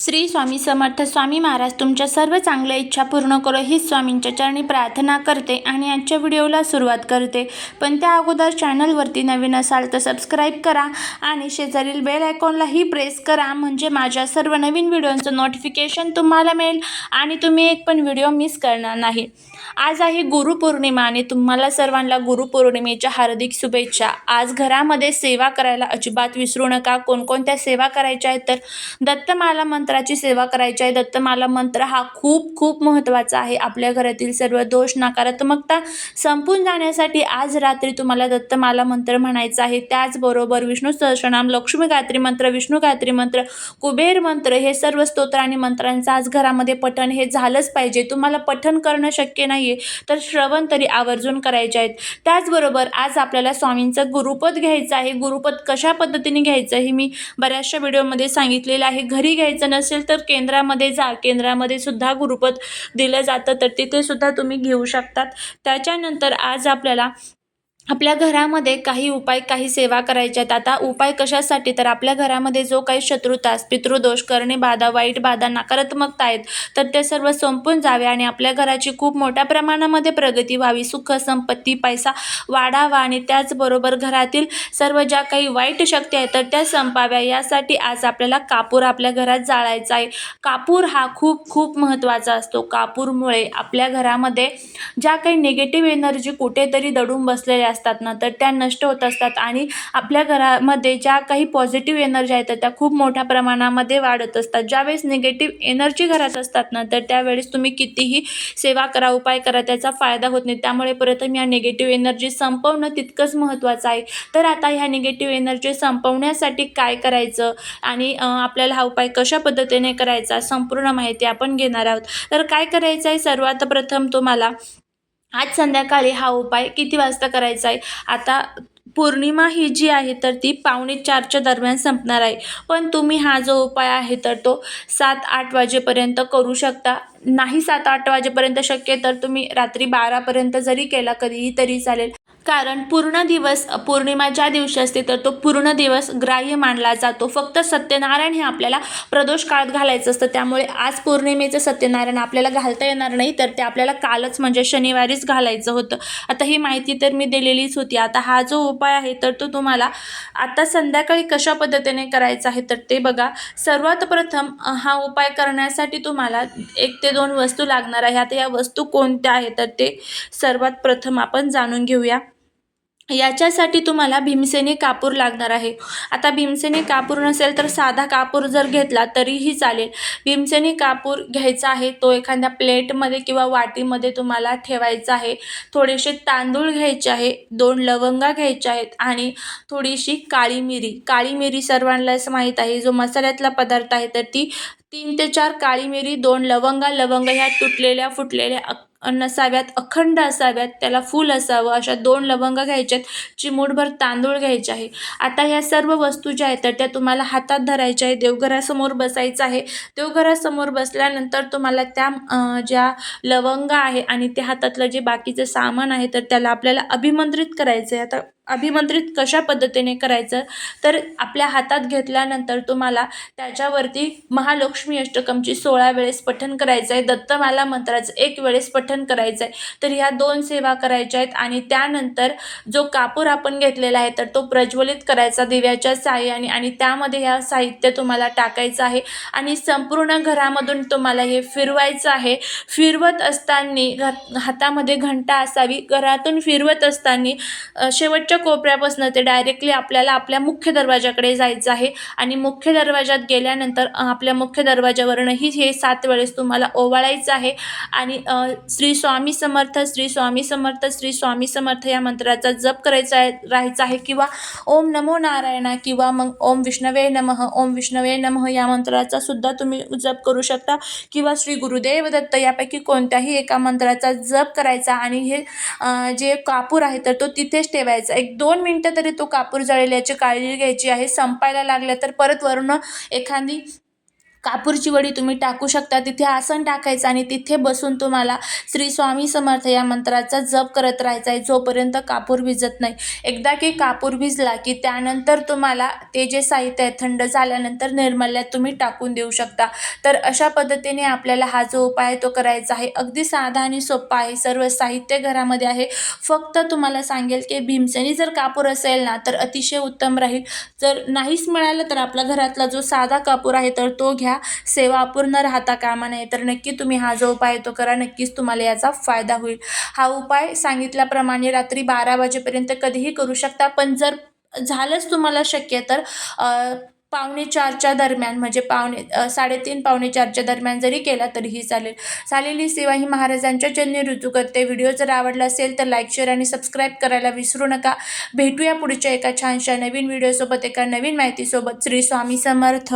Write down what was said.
श्री स्वामी समर्थ स्वामी महाराज तुमच्या सर्व चांगल्या इच्छा पूर्ण करो हीच स्वामींच्या चरणी प्रार्थना करते आणि आजच्या व्हिडिओला सुरुवात करते. पण त्या अगोदर चॅनलवरती नवीन असाल तर सबस्क्राईब करा आणि शेजारील बेल आयकॉनलाही प्रेस करा म्हणजे माझ्या सर्व नवीन व्हिडिओंचं नोटिफिकेशन तुम्हाला मिळेल आणि तुम्ही एक पण व्हिडिओ मिस करणार नाही. आज आहे गुरुपौर्णिमा आणि तुम्हाला सर्वांना गुरुपौर्णिमेच्या हार्दिक शुभेच्छा. आज घरामध्ये सेवा करायला अजिबात विसरू नका. कोणकोणत्या सेवा करायच्या आहेत तर दत्तमाला मंत्राची सेवा करायची आहे. दत्तमाला मंत्र हा खूप खूप महत्त्वाचा आहे. आपल्या घरातील सर्व दोष नकारात्मकता संपून जाण्यासाठी आज रात्री तुम्हाला दत्तमाला मंत्र म्हणायचा आहे. त्याचबरोबर विष्णू सहस्रनाम लक्ष्मी गायत्री मंत्र विष्णू गायत्री मंत्र कुबेर मंत्र हे सर्व स्तोत्र आणि मंत्रांचं आज घरामध्ये पठण हे झालंच पाहिजे. तुम्हाला पठण करणं शक्य नाही आहे तर श्रवण तरी आवर्जून करायचे आहेत. त्याचबरोबर आज आपल्याला स्वामींचं गुरुपद घ्यायचं आहे. गुरुपद कशा पद्धतीने घ्यायचं हे मी बऱ्याचशा व्हिडिओमध्ये सांगितलेलं आहे. घरी घ्यायचं नसेल तर केंद्रामध्ये जा. केंद्रामध्ये सुद्धा गुरुपद दिलं जातं तर तिथे सुद्धा तुम्ही घेऊ शकतात. त्याच्यानंतर आज आपल्याला आपल्या घरामध्ये काही उपाय काही सेवा करायच्या आहेत. आता उपाय कशासाठी? तर आपल्या घरामध्ये जो काही शत्रुतास पितृदोष करणे बाधा वाईट बाधा नकारात्मकता आहेत तर ते सर्व संपून जावे आणि आपल्या घराची खूप मोठ्या प्रमाणामध्ये प्रगती व्हावी. सुख संपत्ती पैसा वाढावा आणि त्याचबरोबर घरातील सर्व ज्या काही वाईट शक्ती आहेत तर त्या संपाव्या. यासाठी आज आपल्याला कापूर आपल्या घरात जाळायचा आहे. कापूर हा खूप खूप महत्त्वाचा असतो. कापूरमुळे आपल्या घरामध्ये ज्या काही निगेटिव्ह एनर्जी कुठेतरी दडून बसलेल्या असतात ना तर त्या नष्ट होत असतात आणि आपल्या घरामध्ये ज्या काही पॉझिटिव्ह एनर्जी आहेत तर त्या खूप मोठ्या प्रमाणामध्ये वाढत असतात. ज्यावेळेस निगेटिव्ह एनर्जी घरात असतात ना तर त्यावेळेस तुम्ही कितीही सेवा करा उपाय करा त्याचा फायदा होत नाही. त्यामुळे प्रथम या निगेटिव्ह एनर्जी संपवणं तितकंच महत्त्वाचं आहे. तर आता ह्या निगेटिव्ह एनर्जी संपवण्यासाठी काय करायचं आणि आपल्याला हा उपाय कशा पद्धतीने करायचा संपूर्ण माहिती आपण घेणार आहोत. तर काय करायचं आहे सर्वात प्रथम तुम्हाला आज संध्याकाळी हा उपाय किती वाजता करायचा आहे? आता पौर्णिमा ही जी आहे तर ती पावणे चारच्या दरम्यान संपणार आहे. पण तुम्ही हा जो उपाय आहे तर तो सात आठ वाजेपर्यंत करू शकता. नाही सात आठ वाजेपर्यंत शक्य तर तुम्ही रात्री बारापर्यंत जरी केला कधीही तरी चालेल. कारण पूर्ण दिवस पौर्णिमा ज्या दिवशी असते तर तो पूर्ण दिवस ग्राह्य मानला जातो. फक्त सत्यनारायण हे आपल्याला प्रदोष काळात घालायचं असतं. त्यामुळे आज पौर्णिमेचं सत्यनारायण आपल्याला घालता येणार नाही तर ते आपल्याला कालच म्हणजे शनिवारीच घालायचं होतं. आता ही माहिती तर मी दिलेलीच होती. आता हा जो उपाय आहे तर तो तुम्हाला आता संध्याकाळी कशा पद्धतीने करायचा आहे तर ते बघा. सर्वात प्रथम हा उपाय करण्यासाठी तुम्हाला एक ते दोन वस्तू लागणार आहे. आता या वस्तू कोणत्या आहेत तर ते सर्वात प्रथम आपण जाणून घेऊया. याच्यासाठी तुम्हाला भीमसेनी कापूर लागणार आहे. आता भीमसेनी कापूर नसेल तर साधा कापूर जर घेतला तरीही चालेल. भीमसेनी कापूर घ्यायचा आहे तो एखाद्या प्लेटमध्ये किंवा वाटीमध्ये तुम्हाला ठेवायचा आहे. थोडेसे तांदूळ घ्यायचे आहे दोन लवंगा घ्यायच्या आहेत आणि थोडीशी काळी मिरी. काळी मिरी सर्वांनाच माहीत आहे जो मसाल्यातला पदार्थ आहे तर ती तीन ते चार काळी मिरी दोन लवंगा लवंग ह्या तुटलेल्या फुटलेल्या नसाव्यात अखंड असाव्यात त्याला फूल असावं अशा दोन लवंग घ्यायच्यात चिमूटभर तांदूळ घ्यायचे आहे. आता ह्या सर्व वस्तू ज्या आहेत तर त्या तुम्हाला हातात धरायच्या आहे देवघरासमोर बसायचं आहे. देवघरासमोर बसल्यानंतर तुम्हाला त्या ज्या लवंग आहे आणि त्या हातातलं जे बाकीचं सामान आहे तर त्याला आपल्याला अभिमंत्रित करायचं आहे आता अभिमंत्रित कशा पद्धतीने करायचं? तर आपल्या हातात घेतल्यानंतर तुम्हाला त्याच्यावरती महालक्ष्मी अष्टकमची सोळा वेळेस पठण करायचं आहे दत्तमाला मंत्राचं एक वेळेस पठण करायचं आहे तर ह्या दोन सेवा करायच्या आहेत आणि त्यानंतर जो कापूर आपण घेतलेला आहे तर तो प्रज्वलित करायचा दिव्याच्या साह्याने आणि त्यामध्ये ह्या साहित्य तुम्हाला टाकायचं आहे आणि संपूर्ण घरामधून तुम्हाला हे फिरवायचं आहे. फिरवत असताना घ हातामध्ये घंटा असावी. घरातून फिरवत असताना शेवटच्या कोपऱ्यापासून ते डायरेक्टली आपल्याला आपल्या मुख्य दरवाजाकडे जायचं आहे. आणि मुख्य दरवाजात गेल्यानंतर आपल्या मुख्य दरवाजावरूनही हे सात वेळेस तुम्हाला ओवाळायचं आहे. आणि श्री स्वामी समर्थ श्री स्वामी समर्थ श्री स्वामी समर्थ या मंत्राचा जप करायचा आहे राहायचा आहे किंवा ओम नमो नारायणा किंवा मग ओम विष्णवे नमः ओम विष्णवे नमः या मंत्राचा सुद्धा तुम्ही जप करू शकता. किंवा श्री गुरुदेव दत्त यापैकी कोणत्याही एका मंत्राचा जप करायचा आणि हे जे कापूर आहे तर तो तिथेच ठेवायचा एक दोन मिनटं तरी तो कापूर जळेल याची काळजी घ्यायची आहे. संपायला लागल्या तर परत वरून एखादी कापूरची वडी तुम्ही टाकू शकता. तिथे आसन टाकायचं आणि तिथे बसून तुम्हाला श्री स्वामी समर्थ या मंत्राचा जप करत राहायचा आहे जोपर्यंत कापूर भिजत नाही. एकदा की कापूर भिजला की त्यानंतर तुम्हाला ते जे साहित्य आहे थंड झाल्यानंतर निर्मल्यात तुम्ही टाकून देऊ शकता. तर अशा पद्धतीने आपल्याला हा जो उपाय आहे तो करायचा आहे अगदी साधा आणि सोपा आहे. सर्व साहित्य घरामध्ये आहे. फक्त तुम्हाला सांगेल की भीमसेनी जर कापूर असेल ना तर अतिशय उत्तम राहील. जर नाहीच मिळालं तर आपला घरातला जो साधा कापूर आहे तर तो घ्या. ह्या सेवा अपूर्ण राहता कामा नये. तर नक्की तुम्ही हा जो उपाय आहे तो करा. नक्कीच तुम्हाला याचा फायदा होईल. हा उपाय सांगितल्याप्रमाणे रात्री बारा वाजेपर्यंत कधीही करू शकता. पण जर झालंच तुम्हाला शक्य तर पावणे चारच्या दरम्यान म्हणजे पावणे साडेतीन पावणे चारच्या दरम्यान जरी केला तरीही चालेल. झालेली सेवा ही महाराजांच्या जन्य ऋतू करते. व्हिडिओ जर आवडला असेल तर लाईक शेअर आणि सबस्क्राईब करायला विसरू नका. भेटूया पुढच्या एका छानशा नवीन व्हिडिओसोबत एका नवीन माहितीसोबत. श्री स्वामी समर्थ.